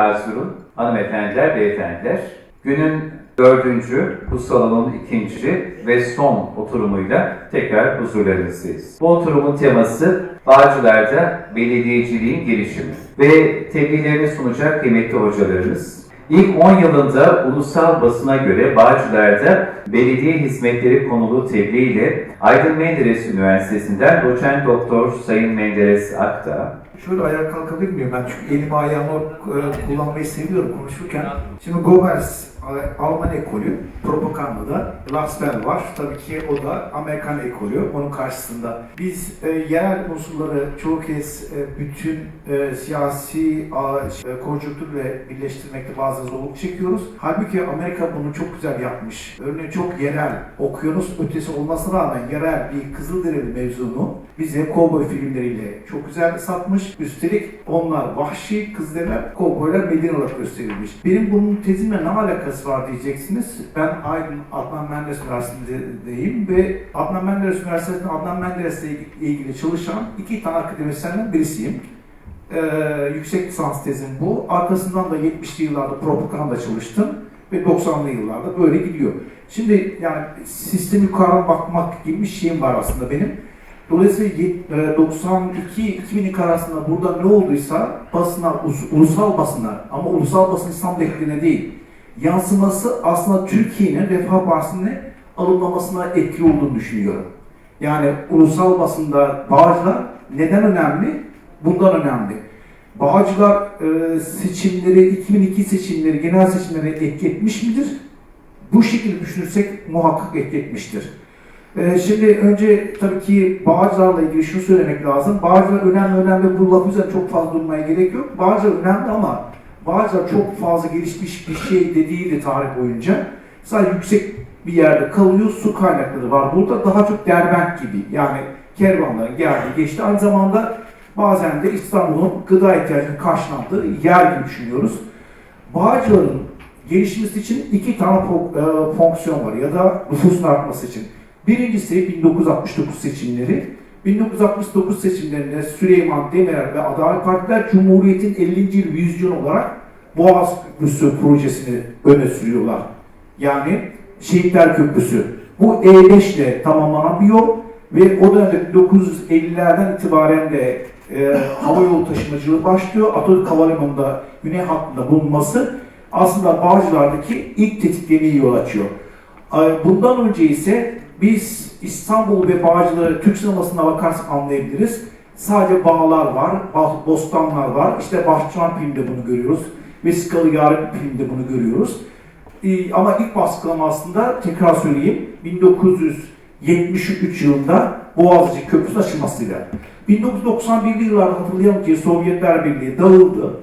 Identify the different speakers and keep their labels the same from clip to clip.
Speaker 1: Erzurum, hanımefendiler, beyefendiler. Günün dördüncü, bu salonun ikinci ve son oturumuyla tekrar huzurlarınızdayız. Bu oturumun teması Bağcılar'da belediyeciliğin gelişimi ve tebliğlerini sunacak kıymetli hocalarımız. İlk 10 yılında ulusal basına göre Bağcılar'da belediye hizmetleri konulu tebliğ ile Aydın Menderes Üniversitesi'nden doçent doktor Sayın Menderes Akta,
Speaker 2: Şöyle ayağa kalkabilir ben? Çünkü elimi ayağımı e, kullanmayı seviyorum konuşurken. Şimdi Goebbels Alman ekolü, propagandada Laswell var. Tabii ki o da Amerikan ekolü, onun karşısında. Biz e, yerel unsurları çoğu kez e, bütün e, siyasi a, e, konjonktürle birleştirmekte bazen zorluk çekiyoruz. Halbuki Amerika bunu çok güzel yapmış. Örneğin çok yerel, okyanus ötesi olmasına rağmen yerel bir Kızılderili mevzunu bize kovboy filmleriyle çok güzel satmış. Üstelik onlar vahşi Kızılderililer, kovboylar medeni olarak gösterilmiş. Benim bunun tezimle ne alakası var diyeceksiniz. Ben Aydın Adnan Menderes Üniversitesi'ndeyim ve Adnan Menderes Üniversitesi'nde Adnan Menderes'le ilgili çalışan iki tane akademisyenden birisiyim. Ee, yüksek lisans tezim bu. Arkasından da 70'li yıllarda propaganda çalıştım ve 90'lı yıllarda böyle gidiyor. Şimdi yani sistemi yukarıdan bakmak gibi bir şeyim var aslında benim. Dolayısıyla yet- e, 92-2000 arasında burada ne olduysa basına, us- ulusal basına ama ulusal basın İslam lehine değil, yansıması aslında Türkiye'nin Refah Partisi'ne alınmamasına etkili olduğunu düşünüyorum. Yani ulusal basında Bağcılar neden önemli? Bundan önemli. Bağcılar e, seçimleri, 2002 seçimleri, genel seçimleri etki midir? Bu şekilde düşünürsek muhakkak etki etmiştir. Ee, şimdi önce tabii ki Bağcılar'la ilgili şunu söylemek lazım. Bağcılar önemli önemli bu laf üzerine çok fazla durmaya gerek yok. Bağcılar önemli ama Bağcılar çok fazla gelişmiş bir şey de değildi tarih boyunca. Sadece yüksek bir yerde kalıyor, su kaynakları var. Burada daha çok Derbent gibi yani kervanların geldi geçti. Aynı zamanda bazen de İstanbul'un gıda ihtiyacının karşılandığı yer gibi düşünüyoruz. Bağcılar'ın gelişmesi için iki tane e, fonksiyon var ya da nüfusun artması için. Birincisi 1969 seçimleri. 1969 seçimlerinde Süleyman Demirel ve Adalet Partiler Cumhuriyet'in 50. yıl vizyon olarak Boğaz Köprüsü projesini öne sürüyorlar. Yani Şehitler Köprüsü. Bu E5 ile tamamlanan bir yol ve o dönemde 1950'lerden itibaren de e, hava yolu taşımacılığı başlıyor. Atatürk Havalimanı'nda güney hattında bulunması aslında Bağcılar'daki ilk tetiklemeye yol açıyor. Ee, Bundan önce ise biz İstanbul ve Bağcılar'ı Türk sinemasına bakarsak anlayabiliriz. Sadece bağlar var, bostanlar var. İşte Bahçıvan filmde bunu görüyoruz. Vesikalı Yarın filmde bunu görüyoruz. Ee, Ama ilk baskılama aslında tekrar söyleyeyim 1973 yılında Boğaziçi Köprüsü açılmasıyla. 1991'li yıllarda hatırlayalım ki Sovyetler Birliği dağıldı.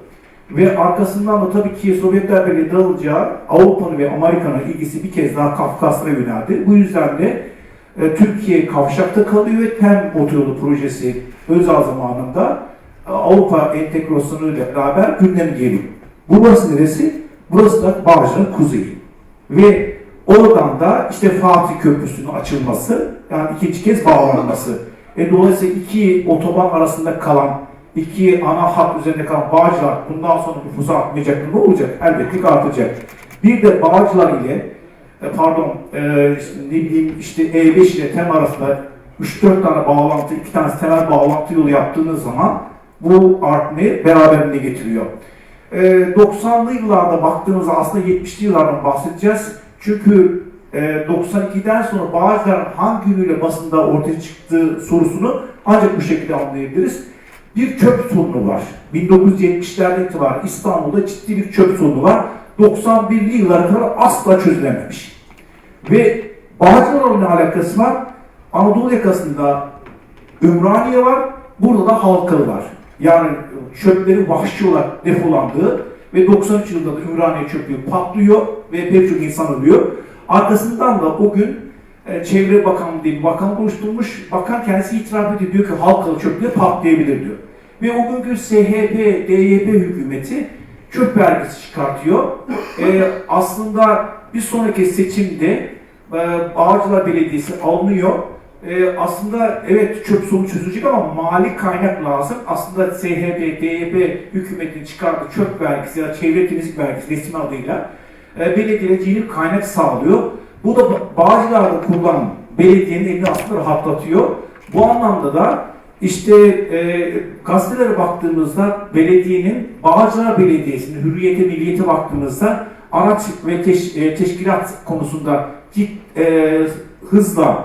Speaker 2: Ve arkasından da tabii ki Sovyetler Birliği dağılacağı Avrupa'nın ve Amerika'nın ilgisi bir kez daha Kafkaslara yöneldi. Bu yüzden de e, Türkiye kavşakta kalıyor ve TEM otoyolu projesi Özal zamanında e, Avrupa entegrasyonu ile beraber gündeme geliyor. Burası neresi? Burası da Bağcılar'ın kuzeyi. Ve oradan da işte Fatih Köprüsü'nün açılması, yani ikinci kez bağlanması. E, dolayısıyla iki otoban arasında kalan iki ana hat üzerinde kalan Bağcılar bundan sonra nüfusu artmayacak mı? Ne olacak? Elbette artacak. Bir de Bağcılar ile e, pardon e, ne bileyim işte E5 ile TEM arasında 3-4 tane bağlantı, 2 tane temel bağlantı yolu yaptığınız zaman bu artmayı beraberinde getiriyor. E, 90'lı yıllarda baktığımızda aslında 70'li yıllardan bahsedeceğiz. Çünkü e, 92'den sonra Bağcılar'ın hangi yönüyle basında ortaya çıktığı sorusunu ancak bu şekilde anlayabiliriz bir çöp sorunu var. 1970'lerden itibaren İstanbul'da ciddi bir çöp sorunu var. 91'li yıllara kadar asla çözülememiş. Ve Bağcılar'la alakası var? Anadolu yakasında Ümraniye var, burada da Halkalı var. Yani çöplerin vahşi olarak depolandığı ve 93 yılında da Ümraniye çöplüğü patlıyor ve pek çok insan ölüyor. Arkasından da o gün e, Çevre Bakanlığı diye bir bakan oluşturmuş. Bakan kendisi itiraf ediyor. Diyor ki halkalı çöpleri patlayabilir diyor. Ve o günkü SHP, DYP hükümeti çöp vergisi çıkartıyor. E, aslında bir sonraki seçimde e, Bağcılar Belediyesi alınıyor. Ee, aslında evet çöp sorunu çözülecek ama mali kaynak lazım. Aslında SHP, DYP hükümetin çıkardığı çöp vergisi ya çevre temizlik vergisi resmi adıyla e, belediyecilik kaynak sağlıyor. Bu da Ba- Bağcılar'da kurulan belediyenin elini aslında rahatlatıyor. Bu anlamda da işte e, gazetelere baktığımızda belediyenin, Bağcılar Belediyesi'nin hürriyete, milliyete baktığımızda araç ve teş- e, teşkilat konusunda git, e, hızla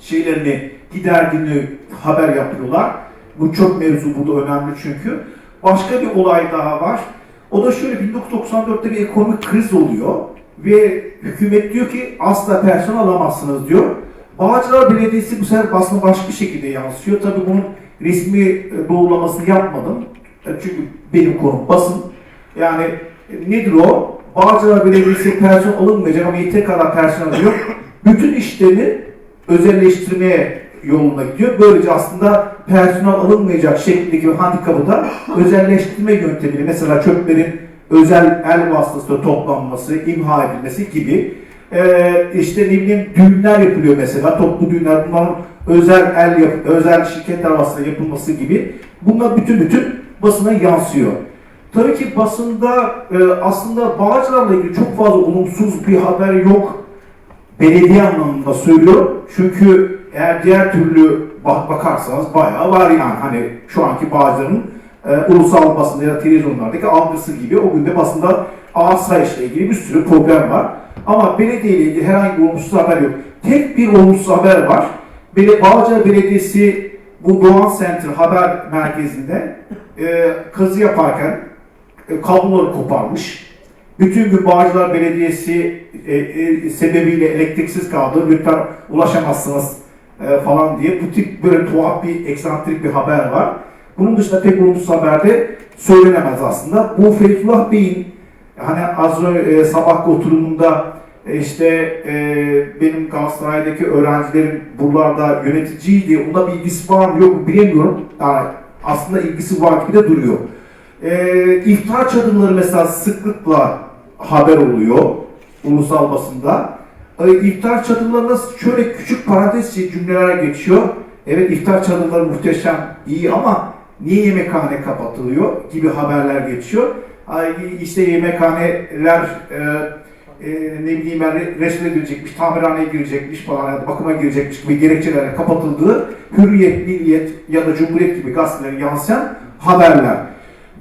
Speaker 2: şeylerini giderdiğini haber yapıyorlar. Bu çok mevzu burada önemli çünkü. Başka bir olay daha var. O da şöyle 1994'te bir ekonomik kriz oluyor ve hükümet diyor ki asla personel alamazsınız diyor. Bağcılar Belediyesi bu sefer basına başka bir şekilde yansıyor. Tabii bunun resmi e, doğrulamasını yapmadım. E, Çünkü benim konum basın. Yani e, nedir o? Bağcılar Belediyesi personel alınmayacak ama yeteri kadar personel yok. Bütün işlerini özelleştirmeye yoluna gidiyor. Böylece aslında personel alınmayacak şeklindeki handikapı da özelleştirme yöntemiyle mesela çöplerin özel el vasıtasıyla toplanması, imha edilmesi gibi ee, işte ne bileyim düğünler yapılıyor mesela toplu düğünler bunların özel el yap, özel şirketler vasıtasıyla yapılması gibi bunlar bütün bütün basına yansıyor. Tabii ki basında e, aslında Bağcılar'la ilgili çok fazla olumsuz bir haber yok belediye anlamında söylüyorum. Çünkü eğer diğer türlü bak bakarsanız bayağı var yani hani şu anki Bağcılar'ın e, ulusal basında ya da televizyonlardaki algısı gibi o günde basında asayişle ilgili bir sürü problem var. Ama belediye ile ilgili herhangi bir olumsuz haber yok. Tek bir olumsuz haber var. Bele, Bağcılar Belediyesi bu Doğan Center haber merkezinde e, kazı yaparken e, kabloları koparmış. Bütün gün Bağcılar Belediyesi e, e, sebebiyle elektriksiz kaldı. Lütfen ulaşamazsınız e, falan diye. Bu tip böyle tuhaf bir eksantrik bir haber var. Bunun dışında pek olumsuz haber de söylenemez aslında. Bu Feyzullah Bey'in hani az önce e, sabahki oturumunda e, işte e, benim Galatasaray'daki öğrencilerim buralarda yöneticiydi. Onda bir ilgisi var mı yok mu bilemiyorum. Yani aslında ilgisi var gibi de duruyor. E, iftar çadırları mesela sıklıkla haber oluyor ulusal basında. E, iftar çadırlarında şöyle küçük parantez cümleler geçiyor. Evet iftar çadırları muhteşem, iyi ama niye yemekhane kapatılıyor gibi haberler geçiyor. Ay, işte yemekhaneler e, e, ne bileyim ben re- resme girecekmiş, tamirhaneye girecekmiş falan, bakıma girecekmiş gibi gerekçelerle kapatıldığı Hürriyet, Milliyet ya da Cumhuriyet gibi gazetelere yansıyan haberler.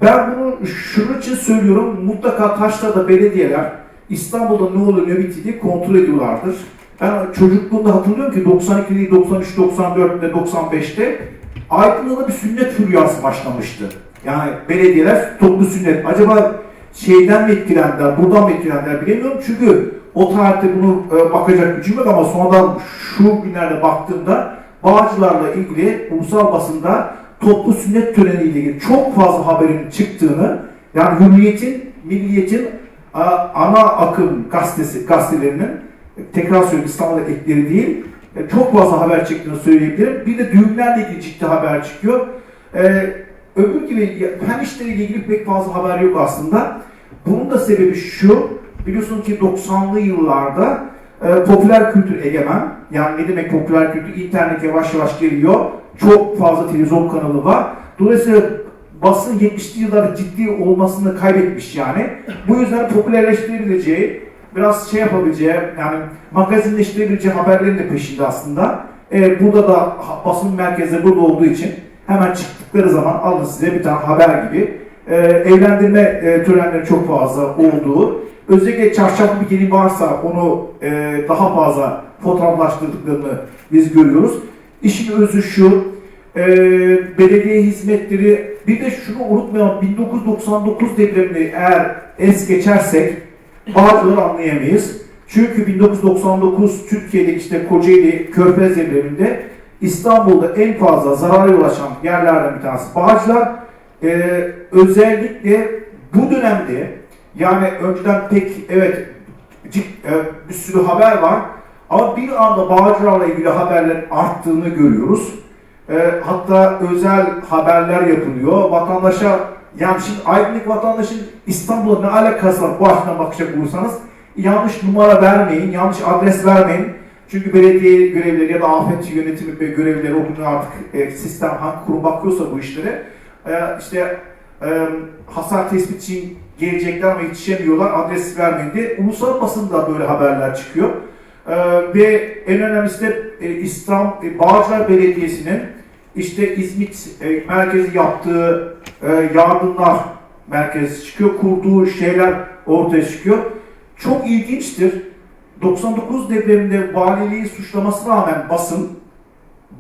Speaker 2: Ben bunu şunun için söylüyorum, mutlaka Taşra'da belediyeler İstanbul'da ne oluyor ne bitti diye kontrol ediyorlardır. Ben çocukluğumda hatırlıyorum ki 92'de, 93, 94'te, 95'te Aydın'da da bir sünnet furyası başlamıştı. Yani belediyeler toplu sünnet. Acaba şeyden mi etkilendiler, buradan mı etkilendiler bilemiyorum. Çünkü o tarihte bunu e, bakacak gücüm yok ama sonradan şu günlerde baktığımda Bağcılar'la ilgili ulusal basında toplu sünnet töreniyle ilgili çok fazla haberin çıktığını, yani Hürriyet'in, Milliyet'in ana akım gazetesi, gazetelerinin tekrar söylüyorum İstanbul'da ekleri değil, e, çok fazla haber çıktığını söyleyebilirim. Bir de düğünlerle ilgili ciddi haber çıkıyor. Ee, öbür gibi fen işleriyle ilgili pek fazla haber yok aslında. Bunun da sebebi şu, biliyorsun ki 90'lı yıllarda e, popüler kültür egemen. Yani ne demek popüler kültür? İnternet yavaş yavaş geliyor. Çok fazla televizyon kanalı var. Dolayısıyla basın 70'li yıllarda ciddi olmasını kaybetmiş yani. Bu yüzden popülerleştirebileceği, biraz şey yapabileceği, yani magazinleştirebileceği haberlerin de peşinde aslında. E, burada da basın merkezi burada olduğu için hemen çıktıkları zaman alın size bir tane haber gibi. E, evlendirme e, törenleri çok fazla olduğu, özellikle çarşaflı bir gelin varsa onu e, daha fazla fotoğraflaştırdıklarını biz görüyoruz. İşin özü şu, e, belediye hizmetleri, bir de şunu unutmayalım, 1999 depremini eğer es geçersek bazıları anlayamayız. Çünkü 1999 Türkiye'de işte Kocaeli Körfez depreminde İstanbul'da en fazla zarara yol açan yerlerden bir tanesi Bağcılar. Ee, özellikle bu dönemde yani önceden pek evet e, bir sürü haber var ama bir anda Bağcılar'la ilgili haberlerin arttığını görüyoruz. Ee, hatta özel haberler yapılıyor. Vatandaşa yani şimdi aydınlık vatandaşın İstanbul'a ne alakası var bu açıdan bakacak olursanız yanlış numara vermeyin, yanlış adres vermeyin. Çünkü belediye görevleri ya da afet yönetimi ve görevleri o artık e, sistem hangi kurum bakıyorsa bu işlere e, işte e, hasar tespit için gelecekler ama yetişemiyorlar adres vermedi. Ulusal basında böyle haberler çıkıyor. E, ve en önemlisi de e, İstanbul e, Bağcılar Belediyesi'nin işte İzmit e, merkezi yaptığı e, yardımlar merkezi çıkıyor. Kurduğu şeyler ortaya çıkıyor. Çok ilginçtir. 99 depreminde valiliği suçlamasına rağmen basın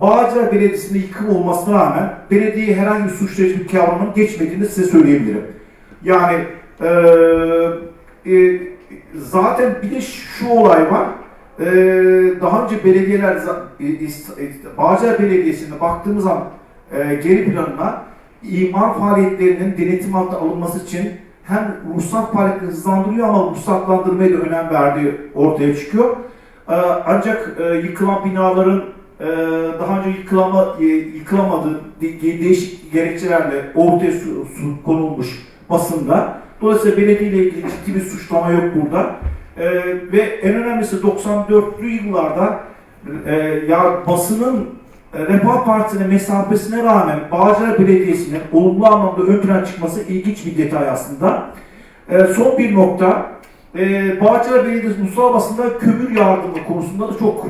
Speaker 2: Bağcılar Belediyesi'nde yıkım olmasına rağmen belediyeye herhangi bir suçlayıcı bir kavramın geçmediğini size söyleyebilirim. Yani eee, e, zaten bir de şu olay var. Eee, daha önce belediyeler e, e, Bağcılar Belediyesi'ne baktığımız zaman e, geri planına imar faaliyetlerinin denetim altına alınması için hem ruhsat faaliyetlerini hızlandırıyor ama ruhsatlandırmaya da önem verdiği ortaya çıkıyor. Ee, Ancak e, yıkılan binaların e, daha önce yıkılama, e, yıkılamadığı de- değişik gerekçelerle ortaya su- su- konulmuş basında. Dolayısıyla belediye ile ilgili ciddi bir suçlama yok burada. Ee, Ve en önemlisi 94'lü yıllarda e, ya basının e, Refah Partisi'ne mesafesine rağmen Bağcılar Belediyesi'nin olumlu anlamda ön plana çıkması ilginç bir detay aslında. E, son bir nokta, e, Bağcılar Belediyesi ulusal basında kömür yardımı konusunda da çok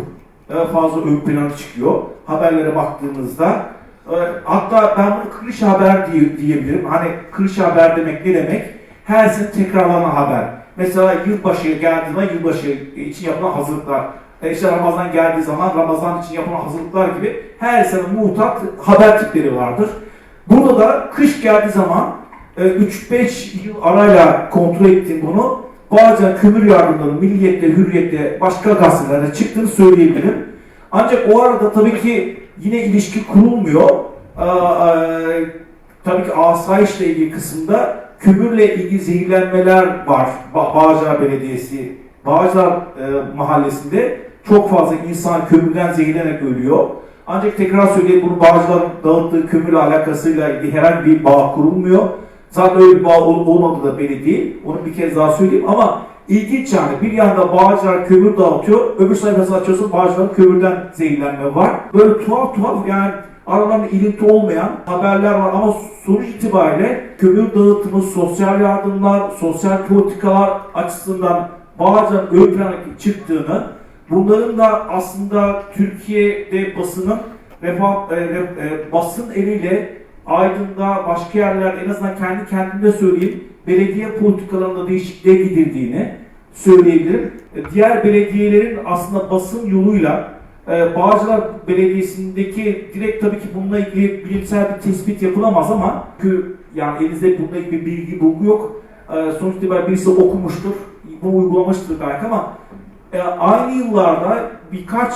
Speaker 2: e, fazla ön plana çıkıyor haberlere baktığımızda. E, hatta ben bunu kırış haber diye, diyebilirim. Hani kırış haber demek ne demek? Her sene tekrarlanan haber. Mesela yılbaşı geldiği zaman yılbaşı için yapılan hazırlıklar. E işte Ramazan geldiği zaman Ramazan için yapılan hazırlıklar gibi her sene muhtat haber tipleri vardır. Burada da kış geldiği zaman e, 3-5 yıl arayla kontrol ettiğim bunu bazen kömür yardımları Milliyet'te, Hürriyet'te, başka gazetelerde çıktığını söyleyebilirim. Ancak o arada tabii ki yine ilişki kurulmuyor. Aa, e, tabii ki asayişle ilgili kısımda kömürle ilgili zehirlenmeler var. Ba Bağcılar Belediyesi, Bağcılar e, mahallesinde çok fazla insan kömürden zehirlenerek ölüyor. Ancak tekrar söyleyeyim bunu Bağcılar'ın dağıttığı kömürle alakasıyla ilgili herhangi bir bağ kurulmuyor. Zaten öyle bir bağ ol- olmadığı da belli değil. Onu bir kez daha söyleyeyim ama ilginç yani bir yanda Bağcılar kömür dağıtıyor, öbür sayfasını açıyorsun Bağcılar'ın kömürden zehirlenme var. Böyle tuhaf tuhaf yani aralarında ilinti olmayan haberler var ama sonuç itibariyle kömür dağıtımı, sosyal yardımlar, sosyal politikalar açısından Bağcılar'ın ön plana çıktığını, bunların da aslında Türkiye'de basının refah, e, e, basın eliyle Aydın'da başka yerler en azından kendi kendimde söyleyeyim belediye politikalarında değişikliğe gidildiğini söyleyebilirim. E, Diğer belediyelerin aslında basın yoluyla e, Bağcılar Belediyesi'ndeki direkt tabii ki bununla ilgili bilimsel bir tespit yapılamaz ama çünkü yani elinizde bununla ilgili bir bilgi, bulgu yok. E, sonuç birisi okumuştur, bunu uygulamıştır belki ama e, aynı yıllarda birkaç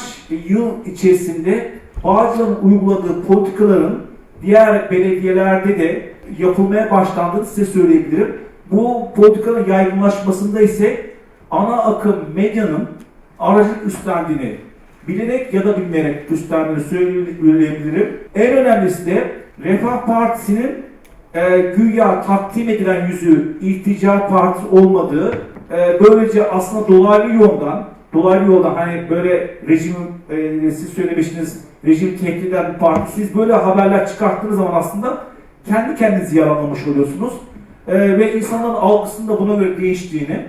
Speaker 2: yıl içerisinde Bağcılar'ın uyguladığı politikaların diğer belediyelerde de yapılmaya başlandığını size söyleyebilirim. Bu politikanın yaygınlaşmasında ise ana akım medyanın aracılık üstlendiğini bilerek ya da bilmeyerek üstlendiğini söyleyebilirim. En önemlisi de Refah Partisi'nin e, güya takdim edilen yüzü iltica partisi olmadığı, e, böylece aslında dolaylı yoldan, dolaylı yoldan hani böyle rejim, e, siz söylemiştiniz, rejim tehdit eden bir parti, siz böyle haberler çıkarttığınız zaman aslında kendi kendinizi yalanlamış oluyorsunuz. E, ve insanların algısında buna göre değiştiğini,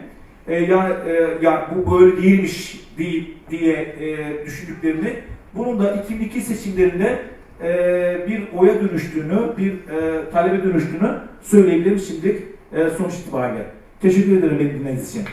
Speaker 2: e, yani, e, yani bu böyle değilmiş değil diye e, düşündüklerini, bunun da 2002 seçimlerinde e, bir oya dönüştüğünü, bir e, talebe dönüştüğünü söyleyebilirim şimdi e, sonuç itibariyle. Teşekkür ederim beni dinlediğiniz için.